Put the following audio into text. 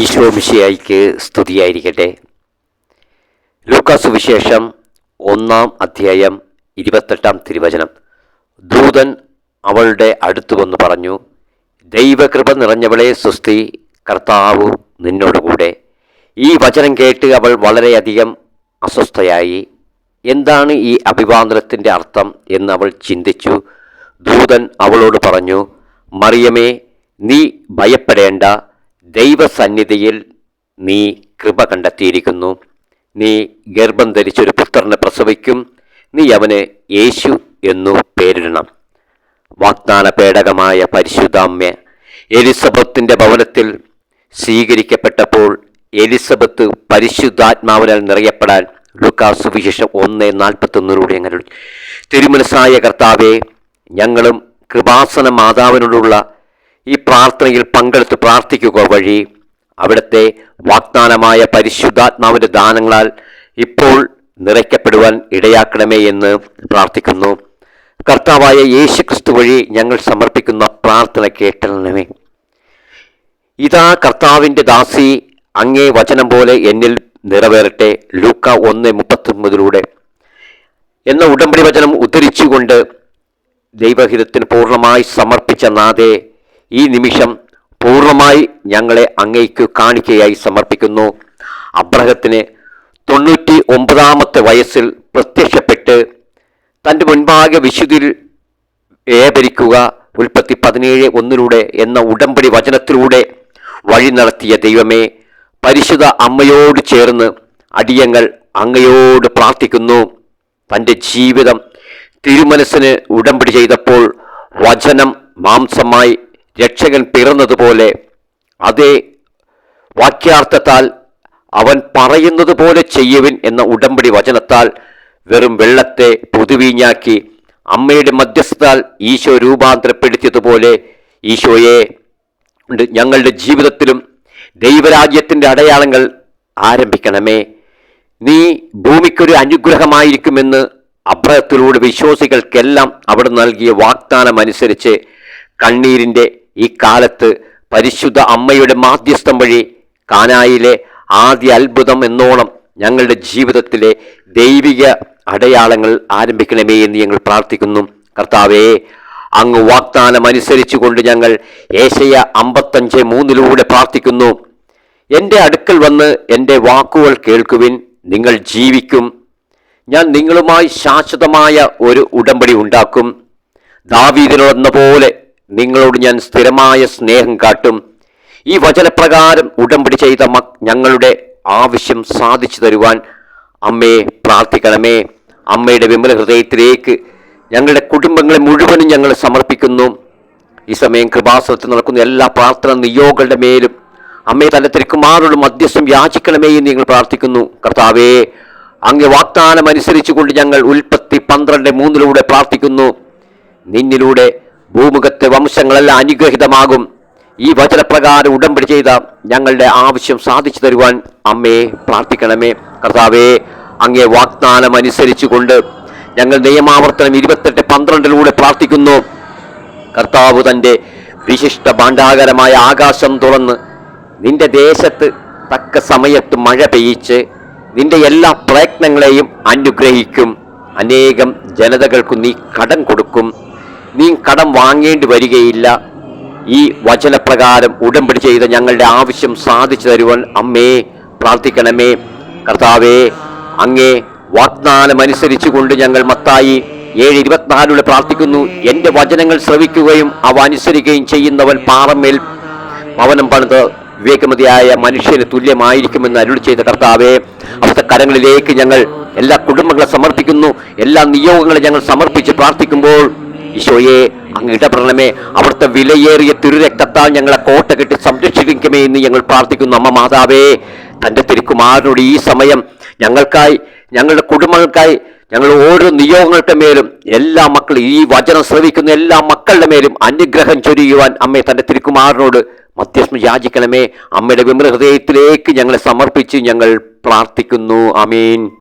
ഈശോ മിശിയായിക്ക് സ്തുതിയായിരിക്കട്ടെ. ലൂക്കാസ് വിശേഷം ഒന്നാം അധ്യായം ഇരുപത്തെട്ടാം തിരുവചനം. ദൂതൻ അവളുടെ അടുത്തു വന്ന് പറഞ്ഞു ദൈവകൃപ നിറഞ്ഞവളെ സുസ്തി കർത്താവു നിന്നോടുകൂടെ. ഈ വചനം കേട്ട് അവൾ വളരെയധികം അസ്വസ്ഥയായി. എന്താണ് ഈ അഭിവാദനത്തിന്റെ അർത്ഥം എന്ന് അവൾ ചിന്തിച്ചു. ദൂതൻ അവളോട് പറഞ്ഞു മറിയമേ നീ ഭയപ്പെടേണ്ട. ദൈവസന്നിധിയിൽ നീ കൃപ കണ്ടെത്തിയിരിക്കുന്നു. നീ ഗർഭം ധരിച്ചൊരു പുത്രനെ പ്രസവിക്കും. നീ അവന് യേശു എന്നു പേരിടണം. വാഗ്ദാന പേടകമായ പരിശുദ്ധാമ്യ എലിസബത്തിന്റെ ഭവനത്തിൽ സ്വീകരിക്കപ്പെട്ടപ്പോൾ എലിസബത്ത് പരിശുദ്ധാത്മാവിനാൽ നിറയപ്പെടാൻ ലുക്കാസ് സുവിശേഷം ഒന്ന് നാൽപ്പത്തൊന്നിലൂടെ അങ്ങനെ തിരുമനസായ കർത്താവെ ഞങ്ങളും കൃപാസന മാതാവിനോടുള്ള ഈ പ്രാർത്ഥനയിൽ പങ്കെടുത്ത് പ്രാർത്ഥിക്കുക വഴി അവിടുത്തെ വാഗ്ദാനമായ പരിശുദ്ധാത്മാവിന്റെ ദാനങ്ങളാൽ ഇപ്പോൾ നിറയ്ക്കപ്പെടുവാൻ ഇടയാക്കണമേ എന്ന് പ്രാർത്ഥിക്കുന്നു. കർത്താവായ യേശു ക്രിസ്തു വഴി ഞങ്ങൾ സമർപ്പിക്കുന്ന പ്രാർത്ഥന കേട്ടണമേ ഇതാ കർത്താവിന്റെ ദാസി അങ്ങേ വചനം പോലെ എന്നിൽ നിറവേറട്ടെ. ലൂക്ക ഒന്ന് മുപ്പത്തൊമ്പതിലൂടെ എന്ന ഉടമ്പടി വചനം ഉദ്ധരിച്ചുകൊണ്ട് ദൈവഹിതത്തിന് പൂർണമായി സമർപ്പിച്ച നാഥേ ഈ നിമിഷം പൂർണമായി ഞങ്ങളെ അങ്ങേക്ക് കാണിക്കയായി സമർപ്പിക്കുന്നു. അബ്രഹത്തിന് തൊണ്ണൂറ്റി ഒമ്പതാമത്തെ വയസ്സിൽ പ്രത്യക്ഷപ്പെട്ട് തന്റെ മുൻപാകെ വിശുദ്ധിയിൽ ഏപരിക്കുക ഉൽപ്പത്തി പതിനേഴ് ഒന്നിലൂടെ എന്ന ഉടമ്പടി വചനത്തിലൂടെ വഴി നടത്തിയ ദൈവമേ പരിശുദ്ധ അമ്മയോട് ചേർന്ന് അടിയങ്ങൾ അങ്ങയോട് പ്രാർത്ഥിക്കുന്നു. തന്റെ ജീവിതം തിരുമനസ്സിന് ഉടമ്പടി ചെയ്തപ്പോൾ വചനം മാംസമായി രക്ഷകൻ പിറന്നതുപോലെ അതേ വാക്യാർത്ഥത്താൽ അവൻ പറയുന്നത് പോലെ ചെയ്യുവിൻ എന്ന ഉടമ്പടി വചനത്താൽ വെറും വെള്ളത്തെ പുതുവീഞ്ഞാക്കി അമ്മയുടെ മധ്യസ്ഥത്താൽ ഈശോ രൂപാന്തരപ്പെടുത്തിയതുപോലെ ഈശോയെ ഞങ്ങളുടെ ജീവിതത്തിലും ദൈവരാജ്യത്തിന്റെ അടയാളങ്ങൾ ആരംഭിക്കണമേ. നീ ഭൂമിക്കൊരു അനുഗ്രഹമായിരിക്കുമെന്ന് അബ്രഹത്തിലൂടെ വിശ്വാസികൾക്കെല്ലാം അവിടെ നൽകിയ വാഗ്ദാനം അനുസരിച്ച് കണ്ണീരിന്റെ ഈ കാലത്ത് പരിശുദ്ധ അമ്മയുടെ മാധ്യസ്ഥം വഴി കാനായിലെ ആദ്യ അത്ഭുതം എന്നോണം ഞങ്ങളുടെ ജീവിതത്തിലെ ദൈവിക അടയാളങ്ങൾ ആരംഭിക്കണമേ എന്ന് ഞങ്ങൾ പ്രാർത്ഥിക്കുന്നു. കർത്താവേ അങ്ങ് വാഗ്ദാനം അനുസരിച്ചുകൊണ്ട് ഞങ്ങൾ ഏശയ അമ്പത്തഞ്ച് മൂന്നിലൂടെ പ്രാർത്ഥിക്കുന്നു. എന്റെ അടുക്കൽ വന്ന് എന്റെ വാക്കുകൾ കേൾക്കുവിൻ നിങ്ങൾ ജീവിക്കും. ഞാൻ നിങ്ങളുമായി ശാശ്വതമായ ഒരു ഉടമ്പടി ഉണ്ടാക്കും. ദാവീദിനോടെന്ന പോലെ നിങ്ങളോട് ഞാൻ സ്ഥിരമായ സ്നേഹം കാട്ടും. ഈ വചനപ്രകാരം ഉടമ്പടി ചെയ്ത ഞങ്ങളുടെ ആവശ്യം സാധിച്ചു തരുവാൻ അമ്മയെ പ്രാർത്ഥിക്കണമേ. അമ്മയുടെ വിമല ഹൃദയത്തിലേക്ക് ഞങ്ങളുടെ കുടുംബങ്ങളെ മുഴുവനും ഞങ്ങൾ സമർപ്പിക്കുന്നു. ഈ സമയം കൃപാസനത്തിൽ നടക്കുന്ന എല്ലാ പ്രാർത്ഥന നിയോഗങ്ങളുടെ മേലും അമ്മയെ തന്നെ തിരുക്കുമാരോട് മധ്യസ്ഥം യാചിക്കണമേ എന്ന് ഞങ്ങൾ പ്രാർത്ഥിക്കുന്നു. കർത്താവേ അങ്ങ് വാഗ്ദാനം അനുസരിച്ചുകൊണ്ട് ഞങ്ങൾ ഉൽപ്പത്തി പന്ത്രണ്ട് മൂന്നിലൂടെ പ്രാർത്ഥിക്കുന്നു. നിന്നിലൂടെ ഭൂമുഖത്തെ വംശങ്ങളെല്ലാം അനുഗ്രഹിതമാകും. ഈ വചനപ്രകാരം ഉടമ്പടി ചെയ്ത ഞങ്ങളുടെ ആവശ്യം സാധിച്ചു തരുവാൻ അമ്മയെ പ്രാർത്ഥിക്കണമേ. കർത്താവേ അങ്ങേ വാഗ്ദാനം അനുസരിച്ചുകൊണ്ട് ഞങ്ങൾ നിയമാവർത്തനം ഇരുപത്തെട്ട് പന്ത്രണ്ടിലൂടെ പ്രാർത്ഥിക്കുന്നു. കർത്താവ് തന്റെ വിശിഷ്ട ഭാണ്ഡാകരമായ ആകാശം തുറന്ന് നിന്റെ ദേശത്ത് തക്ക സമയത്ത് മഴ പെയ്യിച്ച് നിന്റെ എല്ലാ പ്രയത്നങ്ങളെയും അനുഗ്രഹിക്കും. അനേകം ജനതകൾക്ക് നീ കടം കൊടുക്കും. നീ കടം വാങ്ങേണ്ടി വരികയില്ല. ഈ വചനപ്രകാരം ഉടമ്പടി ചെയ്ത ഞങ്ങളുടെ ആവശ്യം സാധിച്ചു തരുവാൻ അമ്മേ പ്രാർത്ഥിക്കണമേ. കർത്താവേ അങ്ങേ വാഗ്ദാനം അനുസരിച്ചുകൊണ്ട് ഞങ്ങൾ മത്തായി ഏഴ് ഇരുപത്തിനാലിലൂടെ പ്രാർത്ഥിക്കുന്നു. എന്റെ വചനങ്ങൾ ശ്രവിക്കുകയും അവ അനുസരിക്കുകയും ചെയ്യുന്നവൻ പാറമേൽ ഭവനം പണിത് വിവേകമതിയായ മനുഷ്യന് തുല്യമായിരിക്കുമെന്ന് അരുൾ ചെയ്ത കർത്താവേ അവിടുത്തെ കരങ്ങളിലേക്ക് ഞങ്ങൾ എല്ലാ കുടുംബങ്ങളെ സമർപ്പിക്കുന്നു. എല്ലാ നിയോഗങ്ങളെ ഞങ്ങൾ സമർപ്പിച്ച് പ്രാർത്ഥിക്കുമ്പോൾ ഈശോയെ അങ്ങ് ഇടപെടണമേ. അവിടുത്തെ വിലയേറിയ തിരുരക്തത്താൽ ഞങ്ങളെ കോട്ട കെട്ടി സംരക്ഷിക്കണമേ എന്ന് ഞങ്ങൾ പ്രാർത്ഥിക്കുന്നു. അമ്മ മാതാവേ തന്റെ തിരുക്കുമാരനോട് ഈ സമയം ഞങ്ങൾക്കായി ഞങ്ങളുടെ കുടുംബങ്ങൾക്കായി ഞങ്ങൾ ഓരോ നിയോഗങ്ങളുടെ മേലും എല്ലാ മക്കളും ഈ വചനം ശ്രവിക്കുന്ന എല്ലാ മക്കളുടെ മേലും അനുഗ്രഹം ചൊരിയുവാൻ അമ്മയെ തന്റെ തിരുക്കുമാരനോട് മധ്യസ്ഥം യാചിക്കണമേ. അമ്മയുടെ വിമൃഹൃദയത്തിലേക്ക് ഞങ്ങളെ സമർപ്പിച്ച് ഞങ്ങൾ പ്രാർത്ഥിക്കുന്നു. അമീൻ